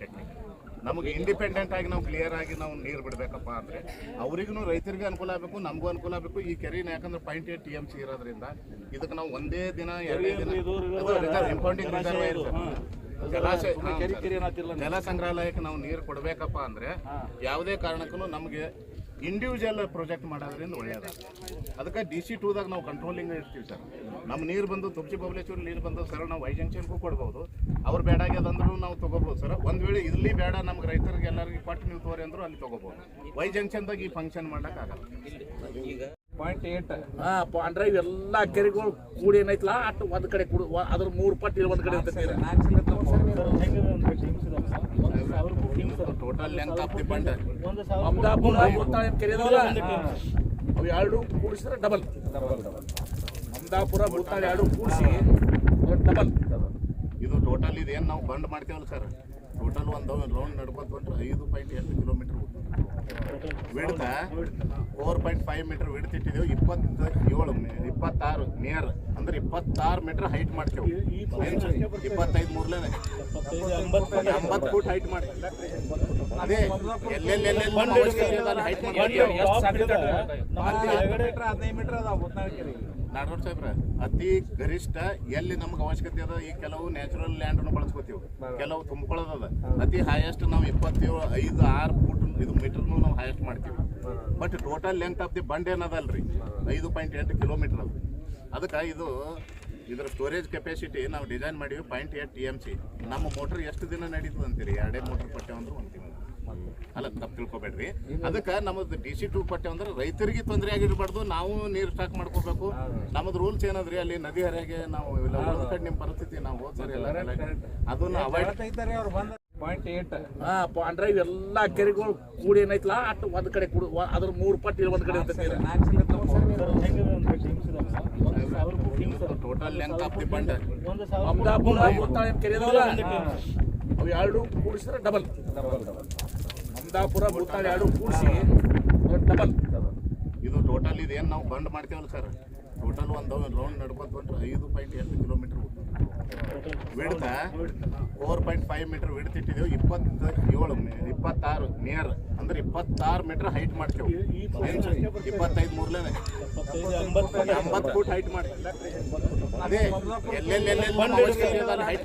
ಸ ನಮಗೆ ಇಂಡಿಪೆಂಡೆಂಟ್ ಆಗಿ ನಾವು ಕ್ಲಿಯರ್ ಆಗಿ ನಾವು ನೀರು ಬಿಡಬೇಕಪ್ಪ ಅಂದ್ರೆ ಅವರಿಗೂ ರೈತರಿಗೆ ಅನುಕೂಲ ಆಗಬೇಕು ನಮಗೂ ಅನುಕೂಲ ಆಗಬೇಕು. ಈ ಕೆರೆನ ಯಾಕಂದ್ರೆ point eight T M C ಇರೋದ್ರಿಂದ ಇದಕ್ಕೆ ನಾವು ಒಂದೇ ದಿನ ಎರಡೇ ದಿನ ಇಂಪೌಂಡಿಂಗ್ ಜಲಾಶಯ. ಜಲ ಸಂಗ್ರಹಾಲಯಕ್ಕೆ ನಾವು ನೀರು ಕೊಡಬೇಕಪ್ಪ ಅಂದ್ರೆ ಯಾವುದೇ ಕಾರಣಕ್ಕೂ ನಮಗೆ ಇಂಡಿವಿಜುವಲ್ ಪ್ರೊಜೆಕ್ಟ್ ಮಾಡೋದ್ರಿಂದ ಒಳ್ಳೆಯದಾಗುತ್ತೆ ಅದಕ್ಕೆ ಡಿ ಸಿ ಟೂದಾಗ ನಾವು ಕಂಟ್ರೋಲಿಂಗ್ ಇರ್ತೀವಿ ಸರ್. ನಮ್ಮ ನೀರು ಬಂದು ತುಪ್ಚಿ ಬಬ್ಲೇಶ್ವರ ನೀರು ಬಂದು ಸರ್, ನಾವು ವೈ ಜಂಕ್ಷನ್ಗೂ ಕೊಡ್ಬೋದು. ಅವ್ರು ಬೇಡ ಆಗ್ಯದಂದ್ರೂ ನಾವು ತೊಗೋಬೋದು ಸರ್. ಒಂದು ವೇಳೆ ಇಲ್ಲಿ ಬೇಡ ನಮ್ಗೆ ರೈತರಿಗೆ ಎಲ್ಲರಿಗೂ ಕೊಟ್ಟು ನೀವು ತೋರಿ ಅಂದ್ರು ಅಲ್ಲಿ ತೊಗೋಬೋದು. ವೈ ಜಂಕ್ಷನ್ದಾಗ ಈ ಫಂಕ್ಷನ್ ಮಾಡೋಕ್ಕಾಗಲ್ಲ ಪಾಯಿಂಟ್ ಏಟ್ ಹಾ ಅಂದ್ರೆ ಇವೆಲ್ಲ ಕೆರೆಗಳು ಕೂಡಿ ಏನೈತಲ್ಲ ಅಟ್ ಒಂದ್ ಕಡೆ ಕೂಡ ವ- ಅದ್ರ ಮೂರು ಪಟ್ಟು ಇಲ್ಲಿ ಒಂದ್ ಕಡೆ ಇರ್ತೈತಿ total length of the bund Amadapura ಮುತ್ತಾಳೆ ಕೆರೆ ಅದಾವಲ್ಲ? ಅವು ಎರಡು ಕೂಡಿಸಿದ್ರೆ ಡಬಲ್ ಅಮದಾಪುರ ಮುತ್ತಾಳೆ ಎರಡು ಕೂಡಿಸಿ ಡಬಲ್ ಇದು ಟೋಟಲ್ ಇದೇನು ನಾವು ಬಂಡ್ ಮಾಡ್ತೇವಲ್ಲ ಸರ್ ಟೋಟಲ್ ಒಂದು ರೌಂಡ್ ನಡ್ಕೊತ ಹೊಂಟ್ರೆ ಐದು ಪಾಯಿಂಟ್ ಎರಡು kilometre width four point five metre width ಇಟ್ಟಿದ್ದೇವೆ ಇಪ್ಪತ್ತ ಏಳು ಮಿ- ಇಪ್ಪತ್ತಾರು ನಿಯರ್ ಅಂದ್ರೆ ಇಪ್ಪತ್ತಾರು ಮೀಟರ್ ಹೈಟ್ ಮಾಡ್ತೇವೆ? ಇಪ್ಪತ್ತೈದು ಮೂರ್ಲೇನೆ. ಎಂಬತ್ತು ಫೂಟ್ ಹೈಟ್ ಮಾಡಿ ಅದೇ ಎಲ್ಲೆಲ್ಲಿ ಎಲ್ಲೆಲ್ಲಿ ಹೈಟ್ ನಾಡೋರ್ ಸಾಹೇಬ್ರ ಅತಿ ಗರಿಷ್ಠ ಎಲ್ಲಿ ನಮ್ಗೆ ಅವಶ್ಯಕತೆ ಅದ ಈ ಕೆಲವು ನ್ಯಾಚುರಲ್ ಲ್ಯಾಂಡ್ ಬಳಸ್ಕೊತೀವಿ. ಕೆಲವು ತುಂಬಿಕೊಳ್ಳೋದದ ಅತಿ ಹೈಯೆಸ್ಟ್ ನಾವು ಇಪ್ಪತ್ತೇಳು ಐದು ಆರು ಫೂಟ್ ಇದು ಮೀಟರ್ನು ನಾವು ಹೈಯೆಸ್ಟ್ ಮಾಡ್ತೀವಿ. But total length of the bund ಏನದಲ್ರಿ? ಐದು ಪಾಯಿಂಟ್ ಎಂಟು ಕಿಲೋಮೀಟರ್ ಅದು. ಅದಕ್ಕೆ ಇದು ಇದರ ಸ್ಟೋರೇಜ್ ಕೆಪಾಸಿಟಿ ನಾವು ಡಿಸೈನ್ ಮಾಡೀವಿ point eight T M C ನಮ್ಮ ಮೋಟ್ರ್ ಎಷ್ಟು ದಿನ ನಡೀತದೆ ಅಂತೀರಿ? ಎರಡೇ ಮೋಟ್ರ್ ಪಟ್ಟೆ ಅಂದ್ರೆ ಒಂದು ತಿಂಗಳು. ಅಲ್ಲ ತಪ್ಪು ತಿಳ್ಕೊಬೇಡ್ರಿ. ಅದಕ್ಕೆ ನಮ್ಮದು ಡಿ ಸಿ ಟೂ ಪಟ್ಟೆ ಅಂದ್ರೆ ರೈತರಿಗೆ ತೊಂದರೆ ಆಗಿರ್ಬಾರ್ದು ನಾವು ನೀರು ಸ್ಟಾಕ್ ಮಾಡ್ಕೋಬೇಕು. ನಮ್ಮದು ರೂಲ್ಸ್ ಏನಂದ್ರೆ? ಅಲ್ಲಿ ನದಿ ಹರಿಯಾಗೆ ನಾವು ಇಲ್ಲ ಕಡೆ ನಿಮ್ಮ ಪರಿಸ್ಥಿತಿ ನಾವು ಎಲ್ಲ ಅದನ್ನ ಅವಾಯ್ಡ್ ಅಂದ್ರೆ ಇವೆಲ್ಲ ಕೆರೆಗಳು ಕೂಡಿ ಏನೈತಲ್ಲ ಅಷ್ಟು ಒಂದ್ ಕಡೆ ಕೂಡಿ ವ- ಅದ್ರ ಮೂರು ಪಟ್ಟು ಇಲ್ಲಿ ಒಂದ್ ಕಡೆ ಇರ್ತೈತಿ total length of the bund ಕೆರೆ ಅವು ಎರಡು ಕೂಡಿಸಿದ್ರೆ ಡಬಲ್ ಅಮದಾಪುರ ಮುತ್ತಾಳೆ ಎರಡು ಕೂಡಿಸಿ ಡಬಲ್ ಇದು ಟೋಟಲ್ ಇದೇನು ನಾವು ಬಂಡ್ ಮಾಡ್ತೇವಲ್ಲ ಸರ್ ಟೋಟಲ್ ಒಂದು ರೌಂಡ್ ನಡ್ಕೊತ ಬಂದ್ರೆ ಐದು ಪಾಯಿಂಟ್ ಎಂಟು kilometre width four point five metre width ಇಟ್ಟಿದ್ದೇವೆ. ಇಪ್ಪತ್ತ ಏಳು ಇಪ್ಪತ್ತಾರು ನಿಯರ್ ಅಂದ್ರೆ ಇಪ್ಪತ್ತಾರು ಮೀಟರ್ ಹೈಟ್ ಮಾಡ್ತೇವೆ? ಇಪ್ಪತ್ತೈದು ಮೂರ್ಲೇನೆ. ಎಂಬತ್ತು ಫೂಟ್ ಹೈಟ್ ಮಾಡಿ. ಅದೇ ಅವಶ್ಯಕತೆ ಹದಿನೈದು ಅಲ್ಲಿ ಹೈಟ್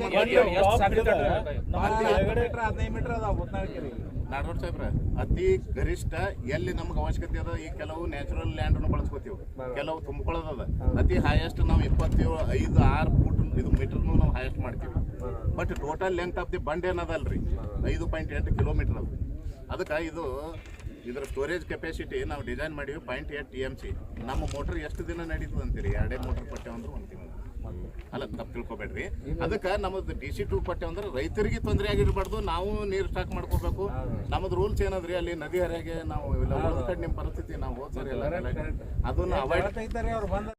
ನಾಡೋರ್ ಸಾಹೇಬ್ರ ಅತಿ ಗರಿಷ್ಠ ಎಲ್ಲಿ ನಮ್ಗೆ ಅವಶ್ಯಕತೆ ಅದ ಈ ಕೆಲವು ನ್ಯಾಚುರಲ್ ಲ್ಯಾಂಡ್ ಬಳಸ್ಕೊತೀವಿ. ಕೆಲವು ತುಂಬಿಕೊಳ್ಳೋದದ ಅತಿ ಹೈಯೆಸ್ಟ್ ನಾವು ಇಪ್ಪತ್ತೇಳು ಐದು ಆರು ಫೂಟ್ ಇದು ಮೀಟರ್ನು ನಾವು ಹೈಯೆಸ್ಟ್ ಮಾಡ್ತೀವಿ. But total length of the bund ಏನದಲ್ರಿ ಐದು ಪಾಯಿಂಟ್ ಎಂಟು ಕಿಲೋಮೀಟರ್ ಅದು. ಅದಕ್ಕೆ ಇದು ಇದರ ಸ್ಟೋರೇಜ್ ಕೆಪಾಸಿಟಿ ನಾವು ಡಿಸೈನ್ ಮಾಡೀವಿ point eight T M C ನಮ್ಮ ಮೋಟ್ರ್ ಎಷ್ಟು ದಿನ ನಡೀತದೆ ಅಂತೀರಿ ಎರಡೇ ಮೋಟ್ರ್ ಪಟ್ಟೆ ಅಂದ್ರೆ ಒಂದು ತಿಂಗಳು. ಅಲ್ಲ ತಪ್ಪು ತಿಳ್ಕೊಬೇಡ್ರಿ. ಅದಕ್ಕೆ ನಮ್ಮದು ಡಿ ಸಿ ಟೂ ಪಟ್ಟೆ ಅಂದ್ರೆ ರೈತರಿಗೆ ತೊಂದರೆ ಆಗಿರ್ಬಾರ್ದು ನಾವು ನೀರು ಸ್ಟಾಕ್ ಮಾಡ್ಕೋಬೇಕು. ನಮ್ಮದು ರೂಲ್ಸ್ ಏನದ್ರಿ ಅಲ್ಲಿ ನದಿ ಹರಿಯಾಗೆ ನಾವು ಇಲ್ಲ ಕಡೆ ನಿಮ್ಮ ಪರಿಸ್ಥಿತಿ ನಾವು ಹೋದ್ಸರಿ ಅದನ್ನ ಅವಾಯ್ಡ್